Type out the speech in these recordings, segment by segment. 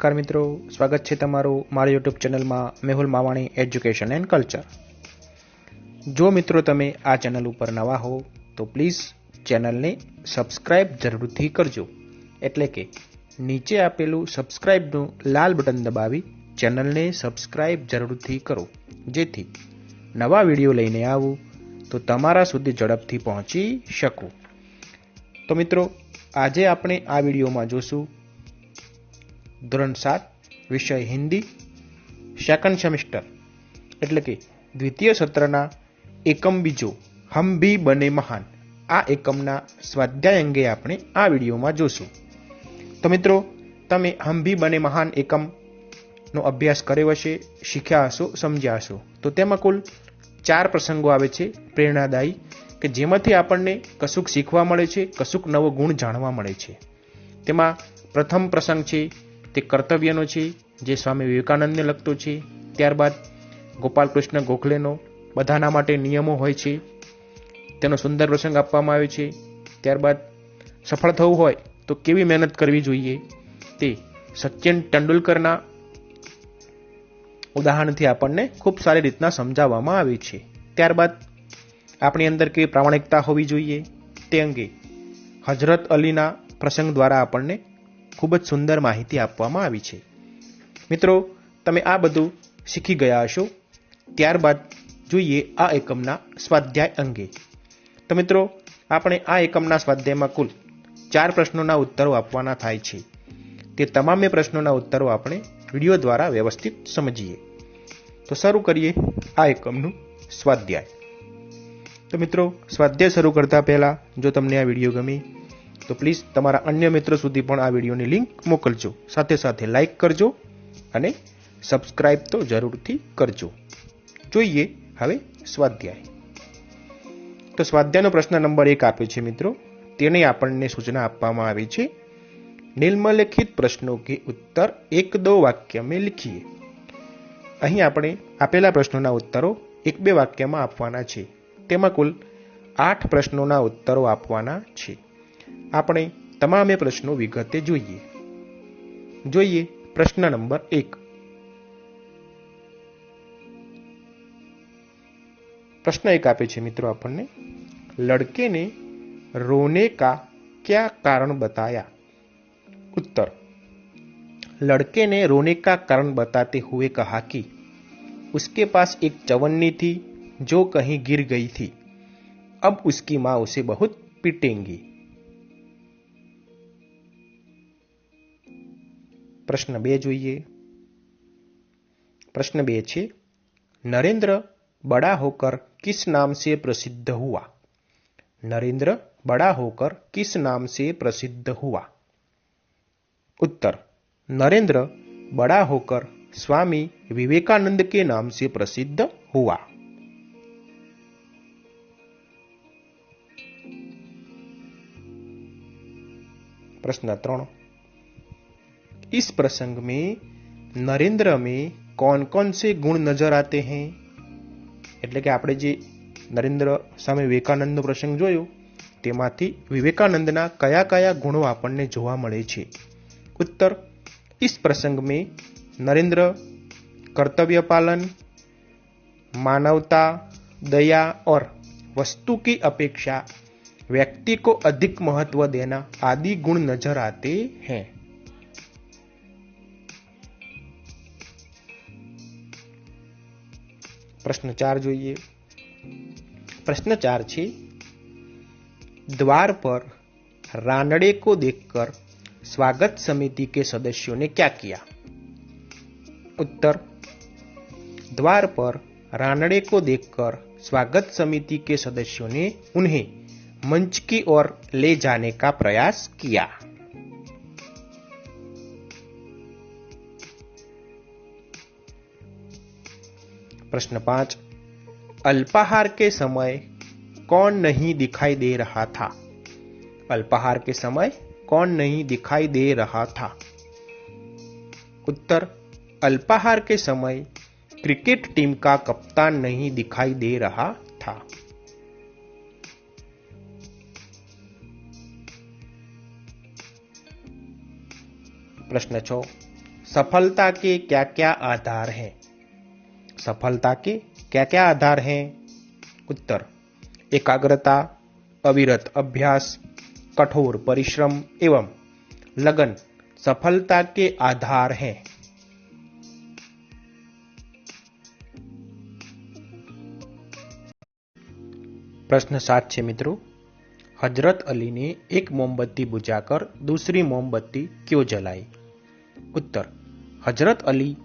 નમસ્કાર મિત્રો સ્વાગત છે તમારું મારી યુટ્યુબ ચેનલમાં Mehul Mavani education and culture જો મિત્રો તમે આ ચેનલ ઉપર નવા હો તો પ્લીઝ ચેનલને સબસ્ક્રાઇબ જરૂરથી કરજો એટલે કે નીચે આપેલું સબસ્ક્રાઇબનું લાલ બટન દબાવી ચેનલને સબસ્ક્રાઇબ જરૂરથી કરો જેથી નવા વિડીયો લઈને આવું તો તમારા સુધી ઝડપથી પહોંચી શકું તો મિત્રો આજે આપણે આ વિડીયોમાં જોશું ધોરણ સાત વિષય હિન્દી સેકન્ડ સેમિસ્ટર એટલે કે દ્વિતીય સત્રના એકમ બીજો હમ ભી બને મહાન આ એકમના સ્વાધ્યાય અંગે આપણે આ વિડીયોમાં જોશું તો મિત્રો તમે હમ ભી બને મહાન એકમનો અભ્યાસ કર્યો હશે શીખ્યા હશો સમજ્યા હશો તો તેમાં કુલ ચાર પ્રસંગો આવે છે પ્રેરણાદાયી કે જેમાંથી આપણને કશુંક શીખવા મળે છે કશુંક નવો ગુણ જાણવા મળે છે તેમાં પ્રથમ પ્રસંગ છે તે કર્તવ્યનો છે જે સ્વામી વિવેકાનંદને લગતો છે ત્યારબાદ ગોપાલકૃષ્ણ ગોખલેનો બધાના માટે નિયમો હોય છે તેનો સુંદર પ્રસંગ આપવામાં આવ્યો છે ત્યારબાદ સફળ થવું હોય તો કેવી મહેનત કરવી જોઈએ તે સચિન તેંડુલકરના ઉદાહરણથી આપણને ખૂબ સારી રીતના સમજાવવામાં આવે છે ત્યારબાદ આપણી અંદર કેવી પ્રામાણિકતા હોવી જોઈએ તે અંગે હજરત અલીના પ્રસંગ દ્વારા આપણને ખૂબ જ સુંદર માહિતી આપવામાં આવી છે મિત્રો તમે આ બધું શીખી ગયા હશો ત્યારબાદ જોઈએ આ એકમના સ્વાધ્યાય અંગે તો મિત્રો આપણે આ એકમના સ્વાધ્યાયમાં કુલ ચાર પ્રશ્નોના ઉત્તરો આપવાના થાય છે તે તમામે પ્રશ્નોના ઉત્તરો આપણે વિડીયો દ્વારા વ્યવસ્થિત સમજીએ તો શરૂ કરીએ આ એકમનું સ્વાધ્યાય તો મિત્રો સ્વાધ્યાય શરૂ કરતા પહેલાં જો તમને આ વિડીયો ગમી તો પ્લીઝ તમારા અન્ય મિત્રો સુધી પણ આ વિડીયોની લિંક મોકલજો સાથે સાથે લાઇક કરજો અને સબસ્ક્રાઇબ તો જરૂરથી કરજો જોઈએ હવે સ્વાધ્યાય તો સ્વાધ્યાયનો પ્રશ્ન નંબર એક આપ્યો છે મિત્રો તેની આપણને સૂચના આપવામાં આવી છે નિમ્નલિખિત પ્રશ્નો કે ઉત્તર એક દો વાક્ય મેં લખીએ અહીં આપણે આપેલા પ્રશ્નોના ઉત્તરો એક બે વાક્યમાં આપવાના છે તેમાં કુલ આઠ પ્રશ્નોના ઉત્તરો આપવાના છે આપણે તમામે પ્રશ્નો વિગતે જોઈએ જોઈએ પ્રશ્ન નંબર એક प्रश्न एक આપે છે મિત્રો આપણને लड़के ने रोने का क्या कारण बताया उत्तर लड़के ने रोने का कारण बताते हुए कहा कि उसके पास एक चवन्नी थी जो कहीं गिर गई थी अब उसकी माँ उसे बहुत पीटेंगी પ્રશ્ન બે જોઈએ प्रश्न बे छे नरेंद्र बड़ा होकर किस नाम से प्रसिद्ध हुआ नरेंद्र बड़ा होकर किस नाम से प्रसिद्ध हुआ उत्तर नरेंद्र बड़ा होकर स्वामी विवेकानंद के नाम से प्रसिद्ध हुआ प्रश्न त्रो इस प्रसंग में નરેન્દ્ર में कौन कौन से ગુણ નજર આતે हैं એટલે કે આપણે જે નરેન્દ્ર સામે વિવેકાનંદનો પ્રસંગ જોયો તેમાંથી વિવેકાનંદના કયા કયા ગુણો આપણને જોવા મળે છે ઉત્તર इस प्रसंग में नरेंद्र कर्तव्य पालन मानवता दया और वस्तु की अपेक्षा व्यक्ति को अधिक महत्व देना आदि गुण नजर आते हैं चार जो ये प्रश्न चार छे द्वार पर रानड़े को देखकर स्वागत समिति के सदस्यों ने क्या किया उत्तर द्वार पर रानड़े को देखकर स्वागत समिति के सदस्यों ने उन्हें मंच की ओर ले जाने का प्रयास किया प्रश्न पांच अल्पाहार के समय कौन नहीं दिखाई दे रहा था अल्पाहार के समय कौन नहीं दिखाई दे रहा था उत्तर अल्पाहार के समय क्रिकेट टीम का कप्तान नहीं दिखाई दे रहा था प्रश्न छो सफलता के क्या क्या आधार हैं सफलता के क्या क्या आधार हैं उत्तर एकाग्रता अविरत अभ्यास कठोर परिश्रम एवं लगन सफलता के आधार हैं प्रश्न सात छे मित्रों हजरत अली ने एक मोमबत्ती बुझाकर दूसरी मोमबत्ती क्यों जलाई उत्तर हजरत अली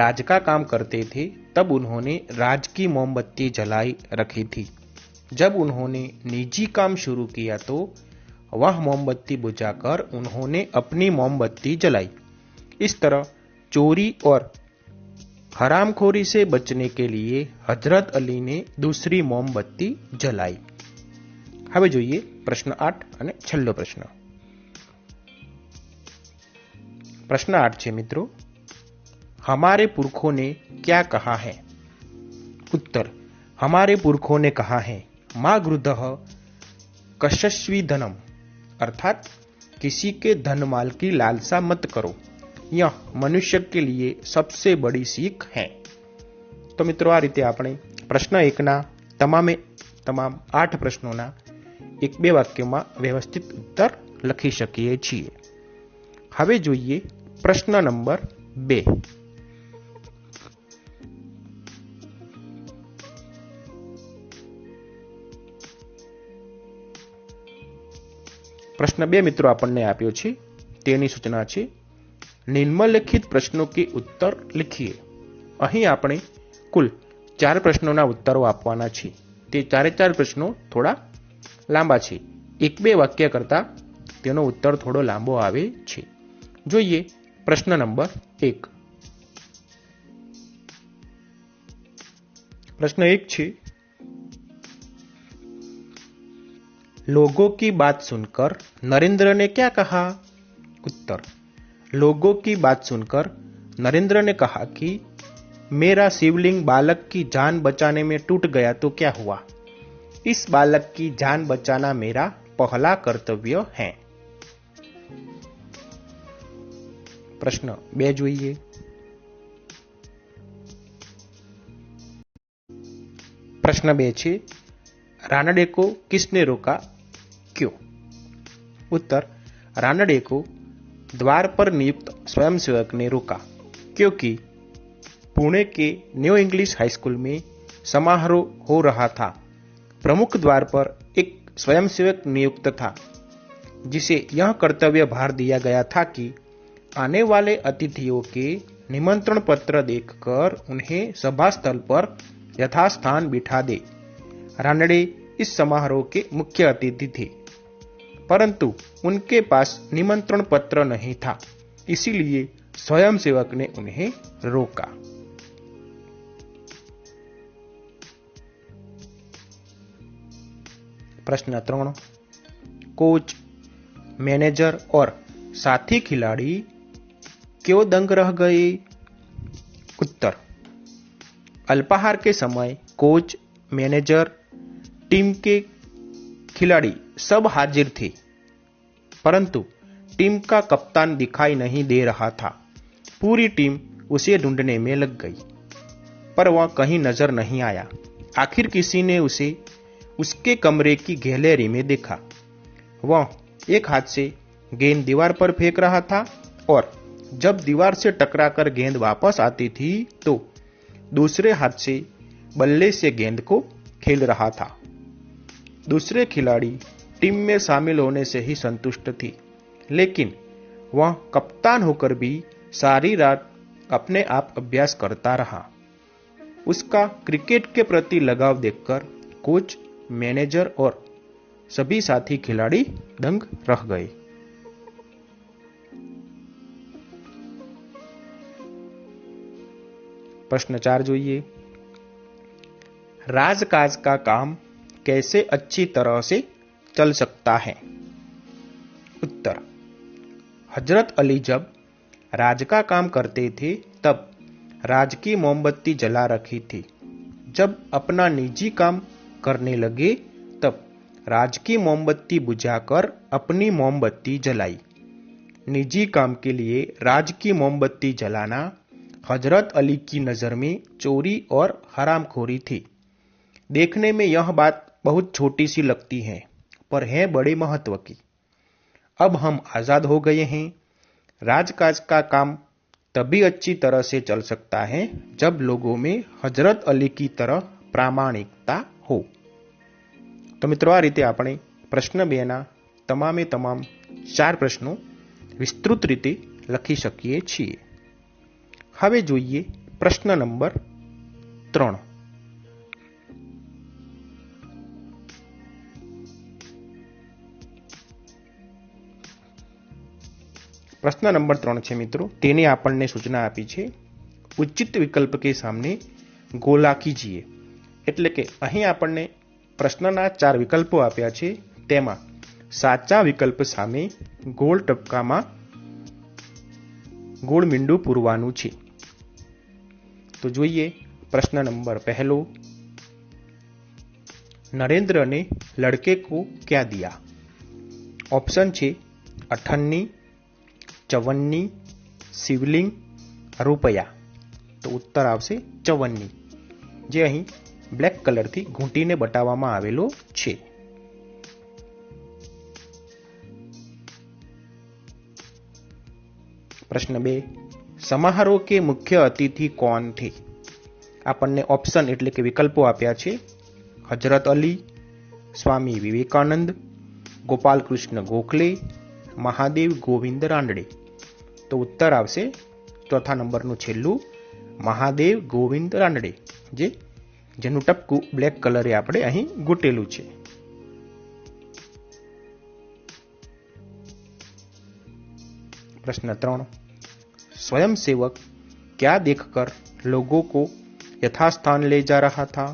राज का काम करते थे तब उन्होंने राज की मोमबत्ती जलाई रखी थी जब उन्होंने निजी काम शुरू किया तो वह मोमबत्ती बुझाकर उन्होंने अपनी मोमबत्ती जलाई इस तरह चोरी और हरामखोरी से बचने के लिए हजरत अली ने दूसरी मोमबत्ती जलाई हमें જોઈએ प्रश्न आठ અને छो प्रश्न प्रश्न आठ છે मित्रों हमारे पुरखों ने क्या कहा है उत्तर हमारे पुरखों ने कहा है माँ गृद कशस्वी धनम अर्थात किसी के धनमाल की लालसा मत करो यह मनुष्य के लिए सबसे बड़ी सीख है तो मित्रों તો મિત્રો આ રીતે આપણે પ્રશ્ન तमाम તમામે તમામ આઠ પ્રશ્નોના એક બે વાક્યોમાં વ્યવસ્થિત ઉત્તર લખી શકીએ છીએ હવે જોઈએ प्रश्न नंबर બે પ્રશ્ન બે મિત્રો આપણને આપ્યો છે તેની સૂચના છે નિમ્નલિખિત પ્રશ્નો કે ઉત્તર લખીએ અહીં આપણે કુલ ચાર પ્રશ્નોના ઉત્તરો આપવાના છે તે ચારે ચાર પ્રશ્નો થોડા લાંબા છે એક બે વાક્ય કરતાં તેનો ઉત્તર થોડો લાંબો આવે છે જોઈએ પ્રશ્ન નંબર એક પ્રશ્ન એક છે लोगों की बात सुनकर नरेंद्र ने क्या कहा उत्तर लोगों की बात सुनकर नरेंद्र ने कहा कि मेरा शिवलिंग बालक की जान बचाने में टूट गया तो क्या हुआ इस बालक की जान बचाना मेरा पहला कर्तव्य है प्रश्न बे જોઈએ प्रश्न बे रानडे को किसने रोका क्यों उत्तर रानडे को द्वार पर नियुक्त स्वयंसेवक ने रोका क्योंकि पुणे के न्यू इंग्लिश हाईस्कूल में समारोह हो रहा था प्रमुख द्वार पर एक स्वयंसेवक नियुक्त था जिसे यह कर्तव्य भार दिया गया था कि आने वाले अतिथियों के निमंत्रण पत्र देखकर उन्हें सभा स्थल पर यथास्थान बिठा दे रानडे इस समारोह के मुख्य अतिथि थे परंतु उनके पास निमंत्रण पत्र नहीं था इसीलिए स्वयंसेवक ने उन्हें रोका प्रश्न त्रण कोच मैनेजर और साथी खिलाड़ी क्यों दंग रह गए उत्तर अल्पाहार के समय कोच मैनेजर टीम के खिलाड़ी सब हाजिर थे परंतु टीम का कप्तान दिखाई नहीं दे रहा था पूरी टीम उसे ढूंढने में लग गई पर वह कहीं नजर नहीं आया आखिर किसी ने उसे उसके कमरे की गैलरी में देखा वह एक हाथ से गेंद दीवार पर फेंक रहा था और जब दीवार से टकराकर गेंद वापस आती थी तो दूसरे हाथ से बल्ले से गेंद को खेल रहा था दूसरे खिलाड़ी टीम में शामिल होने से ही संतुष्ट थी लेकिन वह कप्तान होकर भी सारी रात अपने आप अभ्यास करता रहा उसका क्रिकेट के प्रति लगाव देखकर कोच मैनेजर और सभी साथी खिलाड़ी दंग रह गए प्रश्न चार જોઈએ राजकाज का काम कैसे अच्छी तरह से चल सकता है उत्तर हजरत अली जब राज का काम करते थे तब राज की मोमबत्ती जला रखी थी जब अपना निजी काम करने लगे तब राज की मोमबत्ती बुझाकर अपनी मोमबत्ती जलाई निजी काम के लिए राज की मोमबत्ती जलाना हजरत अली की नज़र में चोरी और हरामखोरी थी देखने में यह बात बहुत छोटी सी लगती है पर है बड़े महत्व की अब हम आज़ाद हो गए हैं राजकाज का काम तभी अच्छी तरह से चल सकता है जब लोगों में हजरत अली की तरह प्रामाणिकता हो तो मित्रों आ रीते अपने प्रश्न बेना તમામે तमाम चार प्रश्नों विस्तृत रीते लखी શકીએ छे हमें जो प्रश्न नंबर ત્રણ પ્રશ્ન નંબર ત્રણ છે મિત્રો તેને આપણને સૂચના આપી છે ઉચિત વિકલ્પ કે સામને ગોલાકી ગોલાકીજીએ એટલે કે અહીં આપણને પ્રશ્નના ચાર વિકલ્પો આપ્યા છે તેમાં સાચા વિકલ્પ સામે ગોળ ટપકામાં ગોળ મીંડું પૂરવાનું છે તો જોઈએ પ્રશ્ન નંબર પહેલો નરેન્દ્રને લડકે કો ક્યાં દિયા ઓપ્શન છે અઠન્ની ચવન્ની શિવલિંગ રૂપયા તો ઉત્તર આવશે ચવન્ની જે અહીં બ્લેક કલરથી ઘૂંટીને બતાવવામાં આવેલો છે પ્રશ્ન બે સમારોહ કે મુખ્ય અતિથિ કોણ થે આપણને ઓપ્શન એટલે કે વિકલ્પો આપ્યા છે હજરત અલી સ્વામી વિવેકાનંદ ગોપાલ કૃષ્ણ ગોખલે મહાદેવ ગોવિંદ રાંડડે તો ઉત્તર આવશે ચોથા નંબરનો છેલ્લો મહાદેવ ગોવિંદ રાણડે જે જેનુ ટપકુ બ્લેક કલર એ આપણે અહી ગોટેલું છે પ્રશ્ન 3 સ્વયંસેવક ક્યાં દેખકર લોકો કો યથાસ્થાન લઈ જા રહા થા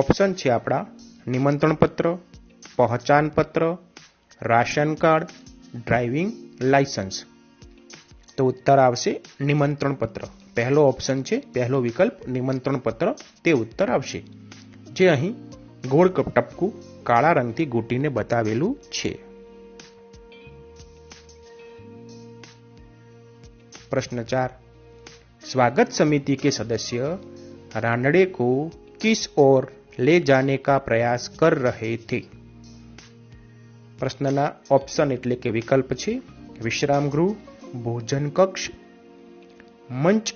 ઓપ્શન છે આપડા નિમંત્રણ પત્ર ઓળખાન પત્ર રેશન કાર્ડ ડ્રાઇવિંગ लाइसेंस तो उत्तर આવશે નિમંત્રણ પત્ર પહેલો ઓપ્શન છે પહેલો વિકલ્પ નિમંત્રણ પત્ર તે ઉત્તર આવશે જે અહીં ગોળ કપ ટપકુ કાળા રંગતી ગોટીને બતાવેલું છે પ્રશ્ન 4 સ્વાગત સમિતિ કે સદસ્ય રાણડે કો કિસ ઓર લે જ ane કા પ્રયાસ કર રહે થી પ્રશ્નાના ઓપ્શન એટલે કે વિકલ્પ છે વિશ્રામગૃહ કક્ષ મંચ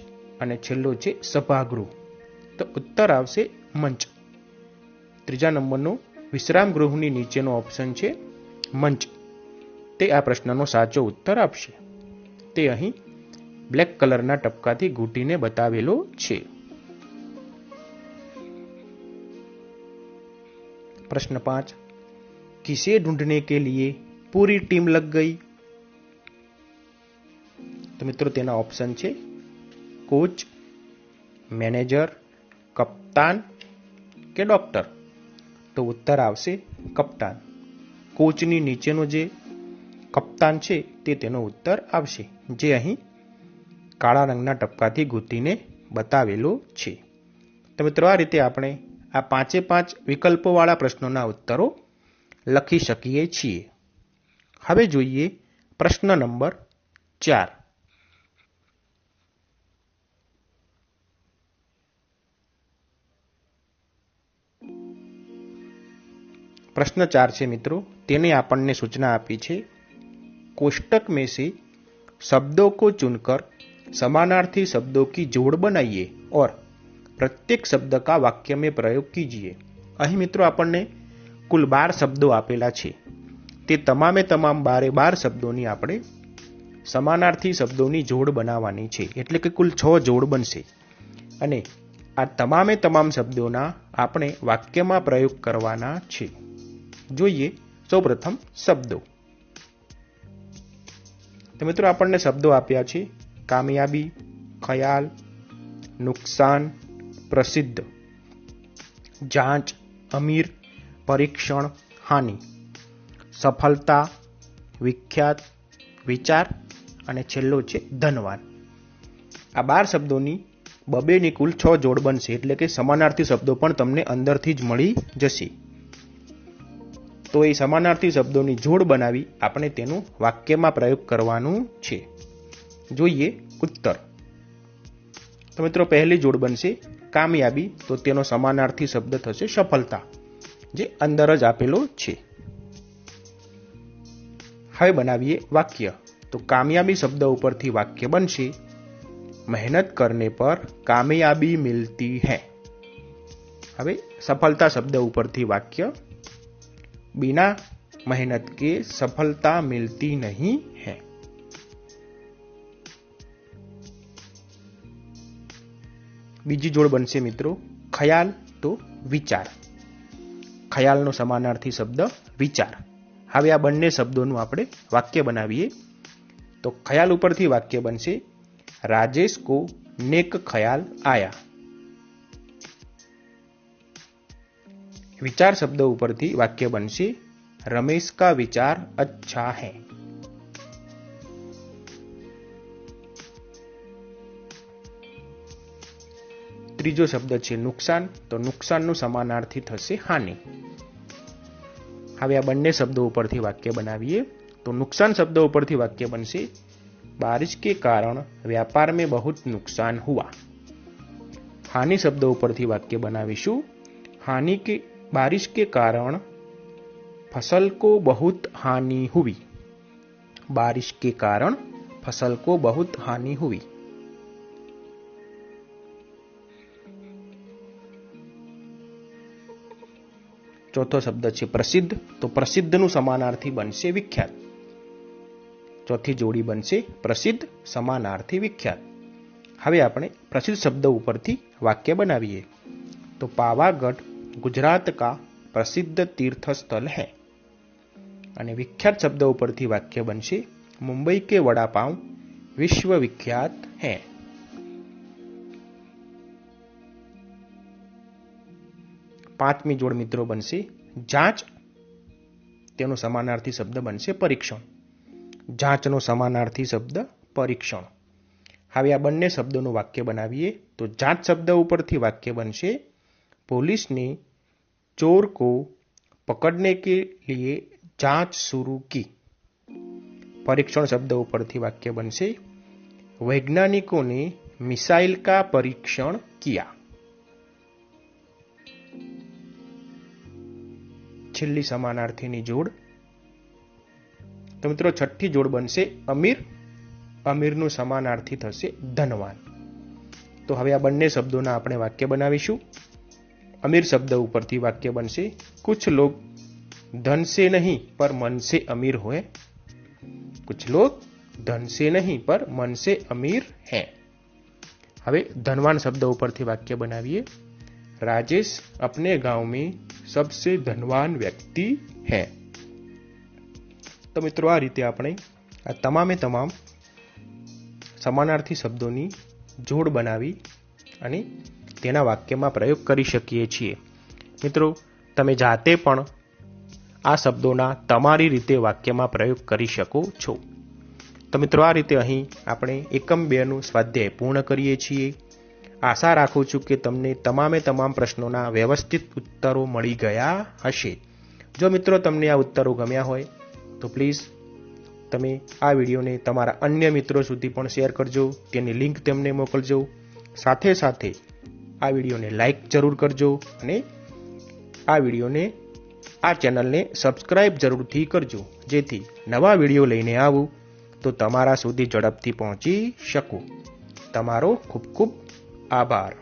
અને છેલ્લો છે સભાગૃહ તો ઉત્તર આવશે મંચ ત્રીજા નંબરનો વિશ્રામ ગૃહની નીચેનો ઓપ્શન છે મંચ તે આ પ્રશ્નનો સાચો ઉત્તર આપશે તે અહીં બ્લેક કલરના ટપકાથી ઘૂંટીને બતાવેલો છે પ્રશ્ન પાંચ કિસે ઢૂંઢને કે લીએ પૂરી ટીમ લગ ગઈ તો મિત્રો તેના ઓપ્શન છે કોચ મેનેજર કપ્તાન કે ડોક્ટર તો ઉત્તર આવશે કપ્તાન કોચની નીચેનો જે કપ્તાન છે તે તેનો ઉત્તર આવશે જે અહીં કાળા રંગના ટપકાથી ગૂંથીને બતાવેલો છે તો મિત્રો આ રીતે આપણે આ પાંચે પાંચ વિકલ્પોવાળા પ્રશ્નોના ઉત્તરો લખી શકીએ છીએ હવે જોઈએ પ્રશ્ન નંબર ચાર પ્રશ્ન ચાર છે મિત્રો તેને આપણને સૂચના આપી છે કોષ્ટક में શબ્દો કો को સમાનાર્થી શબ્દો કી જોડ બનાવીએ ઓર પ્રત્યેક શબ્દ કા का वाक्य में प्रयोग અહીં મિત્રો આપણને કુલ બાર શબ્દો આપેલા છે તે તમામે તમામ બારે બાર શબ્દોની આપણે સમાનાર્થી શબ્દોની જોડ બનાવવાની છે એટલે કે કુલ છ જોડ બનશે અને આ તમામે તમામ શબ્દોના આપણે વાક્યમાં પ્રયોગ કરવાના છે જોઈએ સૌપ્રથમ શબ્દો તો મિત્રો આપણને શબ્દો આપ્યા છે કામયાબી ખયાલ નુકસાન પ્રસિદ્ધ જાંચ અમીર પરીક્ષણ હાનિ સફળતા વિખ્યાત વિચાર અને છેલ્લો છે ધનવાન આ બાર શબ્દોની બબેની કુલ છ જોડ બનશે એટલે કે સમાનાર્થી શબ્દો પણ તમને અંદરથી જ મળી જશે તો એ સમાનાર્થી શબ્દોની જોડ બનાવી આપણે તેનું વાક્યમાં પ્રયોગ કરવાનું છે જોઈએ ઉત્તર તો મિત્રો પહેલી જોડ બનશે કામયાબી તો તેનો સમાનાર્થી શબ્દ થશે સફળતા જે અંદર જ આપેલો છે હવે બનાવીએ વાક્ય તો કામયાબી શબ્દ ઉપરથી વાક્ય બનશે મહેનત કરને પર કામયાબી મિલતી હે હવે સફળતા શબ્દ ઉપરથી વાક્ય बिना मेहनत के सफलता मिलती नहीं है बीजी जोड़ बनसे मित्रों ख्याल तो विचार ख्याल नो समानार्थी शब्द विचार हम आ बने शब्दों अपने वाक्य बनाए तो ख्याल पर वाक्य बन से राजेश को नेक ख्याल आया विचार शब्द ऊपर थी वाक्य बनसी रमेश का विचार अच्छा है त्रीजो शब्द है नुकसान तो नुकसान समानार्थी थे हानि हम आ बने शब्दों पर वाक्य बनाए तो नुकसान शब्द पर वाक्य बनसे बारिश के कारण व्यापार में बहुत नुकसान हुआ हानि शब्द पर वाक्य बनाशु हानि के बारिश के कारण फसल को बहुत हानि हुई बारिश के कारण फसल को बहुत हानि हुई चौथो शब्द है प्रसिद्ध तो प्रसिद्ध नु समानार्थी बन से विख्यात चौथी जोड़ी बन से प्रसिद्ध समानार्थी विख्यात हवे अपने प्रसिद्ध शब्द ऊपर थी वाक्य बनाविए तो पावागढ़ ગુજરાત કા પ્રસિદ્ધ તીર્થસ્થળ હૈ અને ਵਿખ્યાત શબ્દ ઉપર થી વાક્ય બનશે મુંબઈ કે વડાપાઉ વિશ્વ વિખ્યાત હૈ પાંચમી જોડ મિત્રો બનશે જાંચ તેનો સમાનાર્થી શબ્દ બનશે પરીક્ષણ જાંચ નો સમાનાર્થી શબ્દ પરીક્ષણ હવે આ બનને શબ્દો નો વાક્ય બનાવીએ તો જાંચ શબ્દ ઉપર થી વાક્ય બનશે पुलिस ने चोर को પકડને કે લીએ જાંચ શરૂ કી પરીક્ષણ શબ્દ ઉપરથી વાક્ય બનશે વૈજ્ઞાનિકોને મિસાઇલ કા પરીક્ષણ કિયા છેલ્લી સમાનાર્થીની જોડ તો મિત્રો છઠ્ઠી જોડ બનશે અમીર અમીરનું સમાનાર્થી થશે ધનવાન તો હવે આ બંને શબ્દોના આપણે વાક્ય બનાવીશું अमीर शब्द ऊपरती वाक्य बनसे कुछ लोग धन से नहीं पर मन से अमीर हुए कुछ लोग धन से नहीं पर मन से अमीर हैं हवे धनवान शब्द ऊपरती वाक्य बनाविए राजेश अपने गांव में सबसे धनवान व्यक्ति है तो मित्रों आ रीते अपने आ तमा तमाम समानार्थी शब्दों की जोड़ बनावी તેના વાક્યમાં પ્રયોગ કરી શકીએ છીએ મિત્રો તમે જાતે પણ આ શબ્દોના તમારી રીતે વાક્યમાં પ્રયોગ કરી શકો છો તો મિત્રો આ રીતે અહીં આપણે એકમ બેનું સ્વાધ્યાય પૂર્ણ કરીએ છીએ આશા રાખું છું કે તમને તમામે તમામ પ્રશ્નોના વ્યવસ્થિત ઉત્તરો મળી ગયા હશે જો મિત્રો તમને આ ઉત્તરો ગમ્યા હોય તો પ્લીઝ તમે આ વિડીયોને તમારા અન્ય મિત્રો સુધી પણ શેર કરજો તેની લિંક તેમને મોકલજો સાથે સાથે આ વિડીયોને લાઇક જરૂર કરજો અને આ વિડીયોને આ ચેનલને સબસ્ક્રાઇબ જરૂરથી કરજો જેથી નવા વિડીયો લઈને આવું તો તમારા સુધી ઝડપથી પહોંચી શકું તમારો ખૂબ ખૂબ આભાર